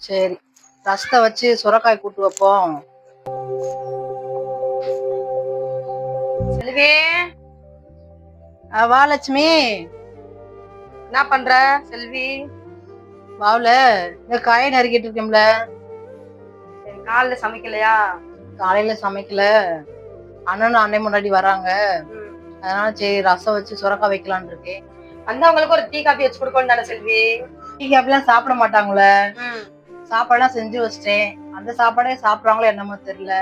சரி ரசத்தை வச்சு சுரக்காய் கூட்டு வைப்போம். செல்வி வா லட்சுமி. என்ன பண்ற செல்வி? வாவுல இந்த காயை நறுக்கிட்டு இருக்கேன்ல காலைல சமைக்கலையா? காலையில சமைக்கல. அண்ணனும் அண்ணன் முன்னாடி வராங்க. அதனால சரி ரசம் வச்சு சுரக்காய் வைக்கலாம்னு இருக்கேன். வந்தவங்களுக்கு ஒரு டீ காபி வச்சு கொடுக்கணும் தானே செல்வி? டீ காப்பிலாம் சாப்பிட மாட்டாங்களே. சாப்பாடுலாம் செஞ்சு வச்சிட்டேன். அந்த சாப்பாடே சாப்பிடுறாங்களோ என்னமோ தெரியல.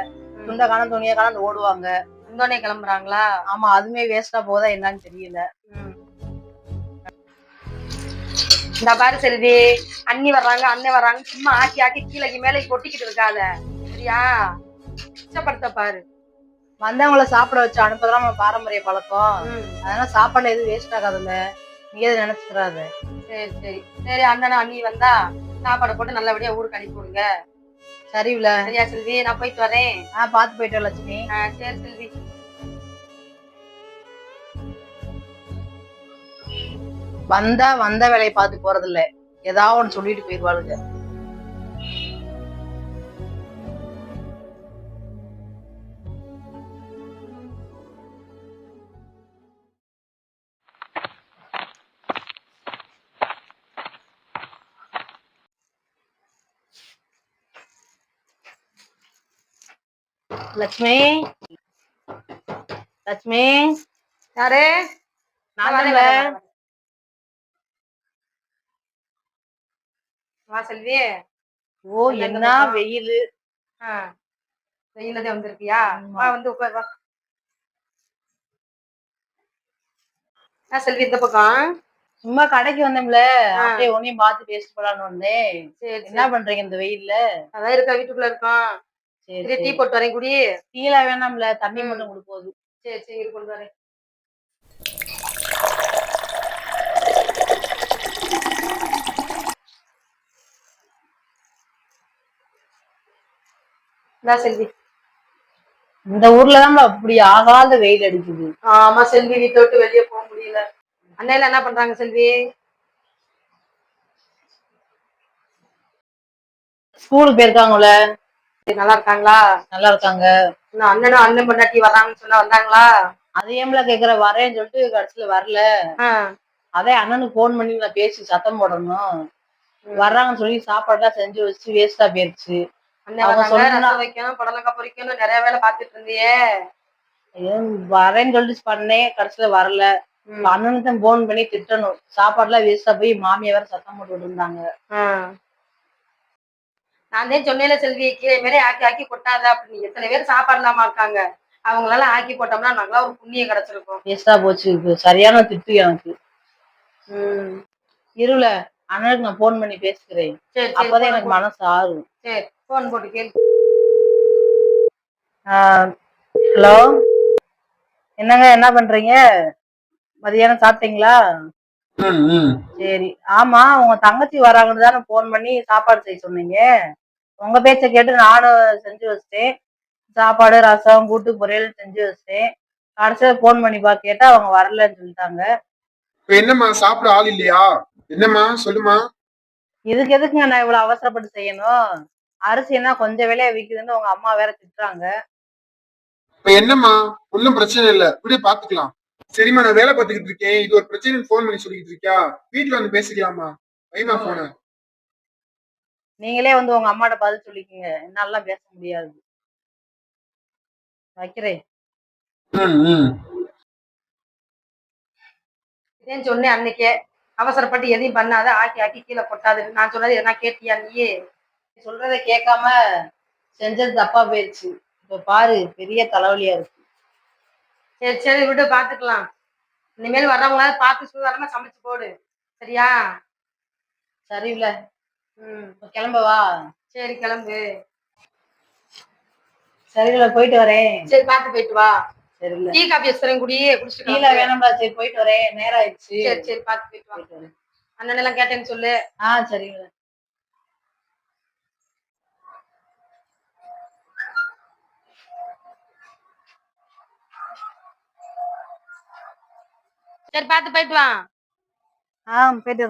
துண்டை காணம் துணியை காணம் ஓடுவாங்க. வந்தோடனே கிளம்புறாங்களா? ஆமா அதுமே வேஸ்டா போதா என்னன்னு தெரியல. இந்த பாரு செல்வி அண்ணி வர்றாங்க அண்ணன் வர்றாங்க. சும்மா ஆக்கி ஆக்கி கீழே மேலே கொட்டிக்கிட்டு இருக்காத. சரியா? இஷ்டப்படுத்த பாரு. வந்தவங்கள சாப்பிட வச்சு அனுப்புறதா நம்ம பாரம்பரிய பழக்கம். அதனால சாப்பாடுல எதுவும் வேஸ்ட் ஆகாதுல்ல. நீ எதுவும் நினைச்சுக்கிறாத. சரி சரி. சரி அண்ணனும் அண்ணி வந்தா? சாப்பாடை போட்டு நல்லபடியா ஊருக்கு அனுப்பி விடுங்க. சரிவில சரியா செல்வி? நான் போயிட்டு வரேன். ஆ பாத்து போயிட்டு வா, லட்சுமி. ஆ, சரி செல்வி. வந்தா வந்த வேலையை பார்த்து போறது இல்ல ஏதாவது ஒண்ணு சொல்லிட்டு போயிருவாளுங்க. லட்சுமி லட்சுமி யாரு? நான். வா செல்வி. ஓ என்ன வெயில். ஆ. வெயிலதே வந்திருக்கியா. வா வந்து உட்கார் வா. செல்வி இந்த பக்கம்? சும்மா கடைக்கு வந்தோம்ல. அப்படியே உன்னையும் பார்த்து பேசிட்டு போலான்னு வந்தேன். சரி என்ன பண்றீங்க இந்த வெயில்ல? அதான் இருக்கா வீட்டுக்குள்ள இருக்கோம். சரி சரி டீ சரி. போட்டு வரேன் குடி. டீலா வேணாம்ல தண்ணி. மட்டும் கொடுப்போது சரி சரி இரு, கொண்டு வரேன். செல்வி. இந்த ஊர்ல தான் அப்படி ஆகாத வெயில் அடிக்குது. ஆமா செல்வி வீட்டை விட்டு வெளியே போக முடியல. அண்ணையில என்ன பண்றாங்க செல்வி? ஸ்கூலுக்கு போயிருக்காங்கல்ல? சரி, நல்லா இருக்காங்களா நல்லா இருக்காங்க இன்னும் அண்ணனும் அண்ணன் பொண்டாட்டி வர்றாங்கன்னு சொன்னா வந்தாங்களா? அது ஏம்ல கேக்குற வரேன்னு சொல்லிட்டு கடைசியில வரல. அதே அண்ணனுக்கு போன் பண்ணி நான் பேசி சத்தம் போடணும். வர்றாங்கன்னு சொல்லி சாப்பாடுலாம் செஞ்சு வச்சு வேஸ்டா போயிருச்சு. வைக்கணும் புடலங்காய் பொரிக்கணும் நிறைய வேலை பார்த்துட்டு இருந்தியே. ஏன் வரேன்னு சொல்லிட்டு பண்ணேன் கடைசியில வரல. அண்ணனுக்கு போன் பண்ணி திட்டணும். சாப்பாடுலாம் வேஸ்டா போய் மாமியா வேற சத்தம் போட்டு இருந்தாங்க. நான் தான் சொன்னேன்ல செல்வி கீழே மாரி ஆக்கி ஆக்கி கொட்டாத அப்படின்னு எத்தனை பேர் சாப்பாடு இல்லாம இருக்காங்க? அவங்களெல்லாம் ஆக்கி போட்டோம்னா நல்லா ஒரு புண்ணியம் கிடைச்சிருக்கும். வேஸ்டா போச்சு. இது சரியான திட்டு எனக்கு. ம். இருல அண்ணனுக்கு நான் போன் பண்ணி பேசுகிறேன் சரி சரி அப்பதான் phone எனக்கு போட்டு- மனசு ஆறும். சரி போன் போட்டு கேளு. ஹலோ? என்னங்க என்ன பண்றீங்க? மதியானம் சாப்பிட்டீங்களா. சரி. ஆமா உங்க தங்கச்சி வராங்கன்னு தானே போன் பண்ணி சாப்பாடு செய்ய சொன்னீங்க. உங்க பேச்ச கேட்டு நானும் செஞ்சு வச்சிட்டேன். சாப்பாடு ரசம் கூட்டு பொரியல் செஞ்சு வச்சிட்டேன். கடைசியில போன் பண்ணி பா கேட்டா அவங்க வரலன்னு சொல்லிட்டாங்க. என்னம்மா சாப்பிட ஆள் இல்லையா? என்னம்மா சொல்லுமா இதுக்கு எதுக்குங்க நான் இவ்வளவு அவசரப்பட்டு செய்யணும்? அரிசினா கொஞ்சம் விலைய விக்குதுன்னு உங்க அம்மா வேற திட்டுறாங்க. இப்ப என்னம்மா ஒன்னும் பிரச்சனை இல்ல. இப்படியே பாத்துக்கலாம் சரிம்மா நான் வேலை பார்த்துக்கிட்டு இருக்கேன். இது ஒரு பிரச்சனை போன் பண்ணி சொல்லிக்கிட்டு இருக்கியா? வீட்டுல வந்து பேசிக்கலாமா? வைமா போன நீங்களே வந்து உங்க அம்மாட்ட பதில் சொல்லிக்கங்க. என்னாலாம் பேச முடியாது. வைக்கிறேன். இதேன்னு சொன்னேன் அன்னைக்கே. அவசரப்பட்டு எதையும் பண்ணாத ஆக்கி ஆக்கி கீழே கொட்டாது. நான் சொன்னது எதனா கேட்டியா நீ சொல்றத கேட்காம செஞ்சது தப்பா போயிருச்சு. இப்ப பாரு பெரிய தலைவலியா இருக்கு. சரி சரி விட்டு பாத்துக்கலாம். இனிமேல் வர்றவங்களால பார்த்து சுதாரணமா சமைச்சு போடு. சரியா? சரியில்ல. ம். இப்ப கிளம்பவா சரி கிளம்பு. சரியில்ல போயிட்டு வரேன். சரி பார்த்து போயிட்டு வா. சரியில்ல. டீ காபி வச்சுறேன் குடி குடிச்சிட்டு கீழே கிளம்பு. வேணாம்டா சரி போயிட்டு வரேன். நேரம் ஆயிடுச்சு. சரி சரி பார்த்து போயிட்டு வா. அண்ணன் எல்லாம் கேட்டேன்னு சொல்லு. ஆ சரிங்க. சரி பார்த்து போயிட்டு வா. ஆ போயிட்டு